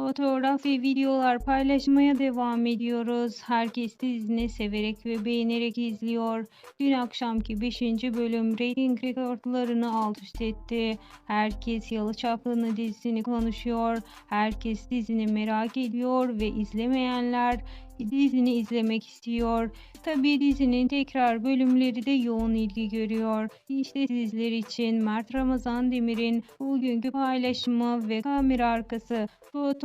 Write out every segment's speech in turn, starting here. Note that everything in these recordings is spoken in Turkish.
fotoğraf ve videolar paylaşmaya devam ediyoruz. Herkes dizini severek ve beğenerek izliyor. Dün akşamki 5. bölüm reyting rekorlarını alt üst etti. Herkes Yalı Çapkını dizisini konuşuyor. Herkes dizini merak ediyor ve izlemeyenler dizini izlemek istiyor. Tabii dizinin tekrar bölümleri de yoğun ilgi görüyor. İşte sizler için Mert Ramazan Demir'in bugünkü paylaşımı ve kamera arkası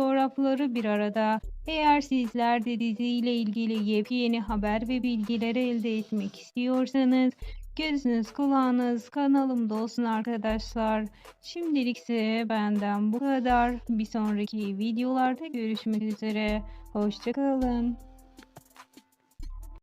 fotoğrafları bir arada. Eğer sizler de diziyle ilgili yepyeni haber ve bilgiler elde etmek istiyorsanız Gözünüz kulağınız kanalımda olsun arkadaşlar. Şimdilik ise benden bu kadar. Bir sonraki videolarda görüşmek üzere. Hoşçakalın.